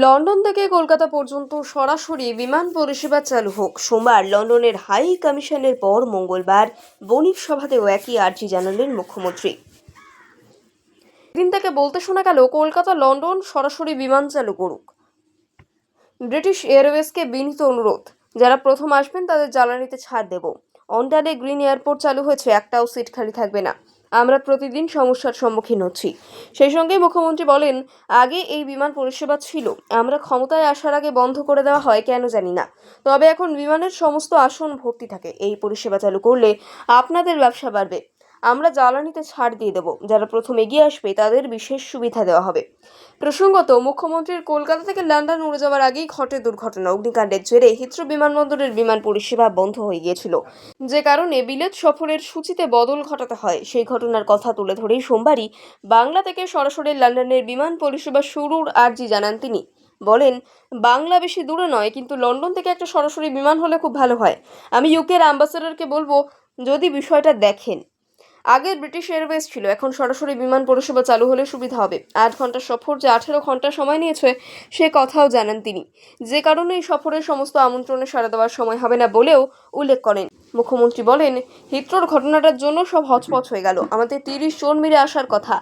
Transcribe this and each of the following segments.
London থেকে কলকাতা পর্যন্ত সরাসরি বিমান পরিষেবা চালু হোক। সোমবার লন্ডনের হাই কমিশনের পর মঙ্গলবার বণিক সভাতেও একই আর্জি জানালেন মুখ্যমন্ত্রী। দিন তাকে বলতে শোনা গেল, কলকাতা, লন্ডন সরাসরি বিমান চালু করুক। ব্রিটিশ এয়ারওয়েজকে বিনীত অনুরোধ, যারা প্রথম আসবেন তাদের জ্বালানিতে ছাড় দেব। অন্ডালে গ্রিন এয়ারপোর্ট চালু হয়েছে, একটাও সিট খালি থাকবে না। আমরা প্রতিদিন সমস্যার সম্মুখীন হচ্ছি। সেই সঙ্গে মুখ্যমন্ত্রী বলেন, আগে এই বিমান পরিষেবা ছিল। আমরা ক্ষমতায় আসার আগে বন্ধ করে দেওয়া হয়, কেন জানি না। তবে এখন বিমানের সমস্ত আসন ভর্তি থাকে। এই পরিষেবা চালু করলে আপনাদের ব্যবসা বাড়বে। আমরা জ্বালানিতে ছাড় দিয়ে দেবো। যারা প্রথম এগিয়ে আসবে, তাদের বিশেষ সুবিধা দেওয়া হবে। প্রসঙ্গত, মুখ্যমন্ত্রীর কলকাতা থেকে লন্ডন উড়ে যাওয়ার আগেই ঘটে দুর্ঘটনা। অগ্নিকাণ্ডের জেরে হিথ্রো বিমানবন্দরের বিমান পরিষেবা বন্ধ হয়ে গিয়েছিল। যে কারণে বিলেত সফরের সূচিতে বদল ঘটাতে হয়। সেই ঘটনার কথা তুলে ধরেই সোমবারই বাংলা থেকে সরাসরি লন্ডনের বিমান পরিষেবা শুরুর আর্জি জানান তিনি। বলেন, বাংলা বেশি দূরে নয়, কিন্তু লন্ডন থেকে একটা সরাসরি বিমান হলে খুব ভালো হয়। আমি ইউকের অ্যাম্বাসেডরকে বলব, যদি বিষয়টা দেখেন। আগের ব্রিটিশ এয়ারওয়েজ ছিল, এখন সরাসরি বিমান পরিষেবা চালু হলে সুবিধা হবে। আট ঘণ্টা সফর যে আঠেরো ঘণ্টা সময় নিয়েছে, সে কথাও জানান তিনি। যে কারণে এই সফরের সমস্ত আমন্ত্রণে সাড়া দেওয়ার সময় হবে না বলেও উল্লেখ করেন। মুখ্যমন্ত্রী বলেন হিত্রোর ঘটনাটার জন্য সব হচপচ হয়ে গেল। আমাদের তিরিশ জন মিলে আসার কথা।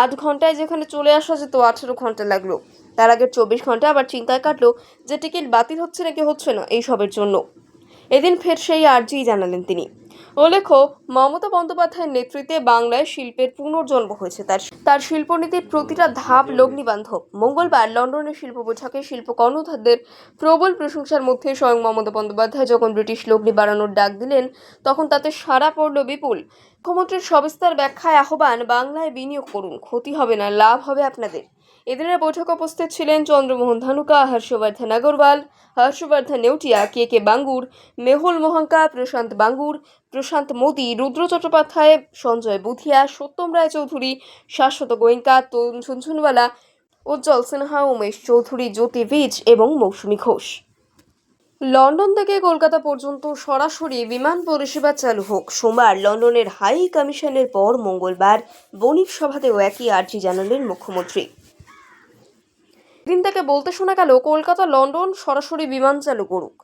আট ঘন্টায় যেখানে চলে আসা যেত, আঠেরো ঘণ্টা লাগল। তার আগের চব্বিশ ঘণ্টা আবার চিন্তায় কাটলো যে টিকিট বাতিল হচ্ছে নাকি হচ্ছে না, এই সবের জন্য। এদিন ফের সেই আর্জিই জানালেন তিনি। উল্লেখ্য, মমতা বন্দ্যোপাধ্যায়ের নেতৃত্বে বাংলায় শিল্পের পুনর্জন্ম হয়েছে। তার তার শিল্পনীতির প্রতিটা ধাপ লগ্নিবান্ধব। মঙ্গলবার লন্ডনের শিল্প বৈঠকে শিল্প কর্ণধারদের প্রবল প্রশংসার মধ্যে স্বয়ং মমতা বন্দ্যোপাধ্যায় যখন ব্রিটিশ লগ্নি বাড়ানোর ডাক দিলেন, তখন তাতে সাড়া পড়ল বিপুল। মুখ্যমন্ত্রীর সবিস্তার ব্যাখ্যায় আহ্বান, বাংলায় বিনিয়োগ করুন, ক্ষতি হবে না, লাভ হবে আপনাদের। এদিনের বৈঠকে উপস্থিত ছিলেন চন্দ্রমোহন ধানুকা, হর্ষবর্ধন আগরওয়াল, হর্ষবর্ধন নেউটিয়া, কে কে বাঙ্গুর, মেহুল মোহাঙ্কা, প্রশান্ত বাঙ্গুর, প্রশান্ত মোদী, রুদ্র চট্টোপাধ্যায়, সঞ্জয় বুধিয়া, সত্যম রায়চৌধুরী, শাশ্বত গোয়েঙ্কা, তরুণ ঝুনঝুনওয়ালা, উজ্জ্বল সিনহা, উমেশ চৌধুরী জ্যোতি ভিজ এবং মৌসুমী ঘোষ। লন্ডন থেকে কলকাতা পর্যন্ত সরাসরি বিমান পরিষেবা চালু হোক। সোমবার লন্ডনের হাই কমিশনের পর মঙ্গলবার বণিক সভাতেও একই আর্জি জানালেন মুখ্যমন্ত্রী। দিন থেকে বলতে শোনা গেল, কলকাতা, লন্ডন সরাসরি বিমান চালু করুক।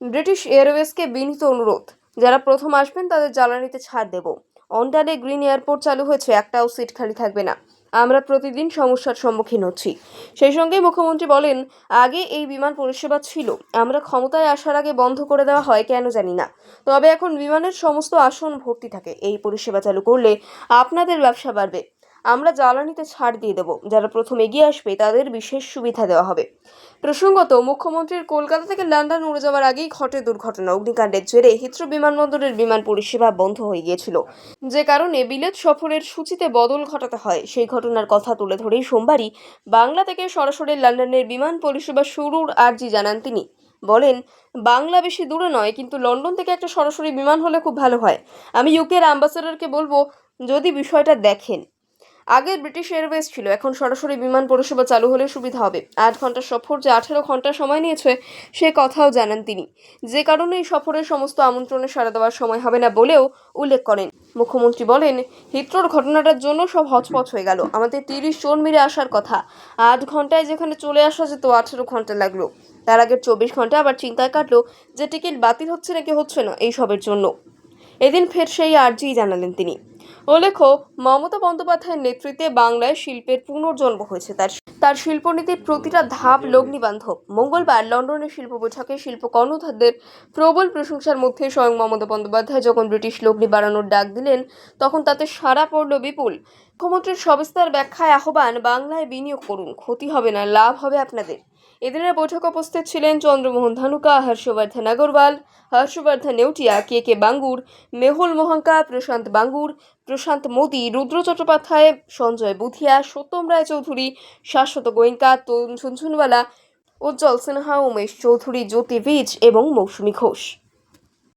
ব্রিটিশ এয়ারওয়েজকে বিনীত অনুরোধ, যারা প্রথম আসবেন তাদের জ্বালানিতে ছাড় দেব। অন্ডালে গ্রিন এয়ারপোর্ট চালু হয়েছে, একটাও সিট খালি থাকবে না। আমরা প্রতিদিন সমস্যার সম্মুখীন হচ্ছি। সেই সঙ্গে মুখ্যমন্ত্রী বলেন, আগে এই বিমান পরিষেবা ছিল। আমরা ক্ষমতায় আসার আগে বন্ধ করে দেওয়া হয়, কেন জানি না। তবে এখন বিমানের সমস্ত আসন ভর্তি থাকে। এই পরিষেবা চালু করলে আপনাদের ব্যবসা বাড়বে। আমরা জ্বালানিতে ছাড় দিয়ে দেবো। যারা প্রথম এগিয়ে আসবে, তাদের বিশেষ সুবিধা দেওয়া হবে। প্রসঙ্গত, মুখ্যমন্ত্রীর কলকাতা থেকে লন্ডন উড়ে যাওয়ার আগেই ঘটে দুর্ঘটনা। অগ্নিকাণ্ডের জেরে হিথ্রো বিমানবন্দরের বিমান পরিষেবা বন্ধ হয়ে গিয়েছিল। যে কারণে বিলেত সফরের সূচিতে বদল ঘটাতে হয়। সেই ঘটনার কথা তুলে ধরেই সোমবারই বাংলা থেকে সরাসরি লন্ডনের বিমান পরিষেবা শুরুর আর্জি জানান তিনি। বলেন, বাংলা বেশি দূরে নয়, কিন্তু লন্ডন থেকে একটা সরাসরি বিমান হলে খুব ভালো হয়। আমি ইউকের অ্যাম্বাসেডরকে বলব, যদি বিষয়টা দেখেন আগের ব্রিটিশ এয়ারওয়েজ ছিল। এখন সরাসরি বিমান পরিষেবা চালু হলে সুবিধা হবে। আট ঘণ্টা সফর যে আঠেরো ঘণ্টা সময় নিয়েছে, সে কথাও জানান তিনি। যে কারণে এই সফরের সমস্ত আমন্ত্রণে সাড়া দেওয়ার সময় হবে না বলেও উল্লেখ করেন। মুখ্যমন্ত্রী বলেন হিত্রোর ঘটনাটার জন্য সব হচপচ হয়ে গেল। আমাদের তিরিশ জন মিলে আসার কথা। আট ঘন্টায় যেখানে চলে আসা যেত, আঠেরো ঘণ্টা লাগল। তার আগের চব্বিশ ঘণ্টা আবার চিন্তায় কাটলো যে টিকিট বাতিল হচ্ছে নাকি হচ্ছে না, এই সবের জন্য। এদিন ফের সেই আর্জিই জানালেন তিনি। উল্লেখ্য মমতা বন্দ্যোপাধ্যায়ের নেতৃত্বে বাংলায় শিল্পের পুনর্জন্ম হয়েছে। তার তার শিল্পনীতির প্রতিটা ধাপ লগ্নিবান্ধব। মঙ্গলবার লন্ডনের শিল্প বৈঠকে শিল্প কর্ণধারদের প্রবল প্রশংসার মধ্যে স্বয়ং মমতা বন্দ্যোপাধ্যায় যখন ব্রিটিশ লগ্নি বাড়ানোর ডাক দিলেন, তখন তাতে সাড়া পড়ল বিপুল। মুখ্যমন্ত্রীর সবিস্তার ব্যাখ্যায় আহ্বান, বাংলায় বিনিয়োগ করুন, ক্ষতি হবে না, লাভ হবে আপনাদের। এদিনের বৈঠক উপস্থিত ছিলেন চন্দ্রমোহন ধানুকা, হর্ষবর্ধন আগরওয়াল, হর্ষবর্ধন নেউটিয়া, কে কে বাঙ্গুর, মেহুল মোহাঙ্কা, প্রশান্ত বাঙ্গুর, প্রশান্ত মোদি, রুদ্র চট্টোপাধ্যায়, সঞ্জয় বুধিয়া, সত্যম রায় চৌধুরী শাশ্বত গোয়েঙ্কা, তরুণ ঝুনঝুনওয়ালা, উজ্জ্বল সিনহা, উমেশ চৌধুরী জ্যোতি বীজ এবং মৌসুমী ঘোষ।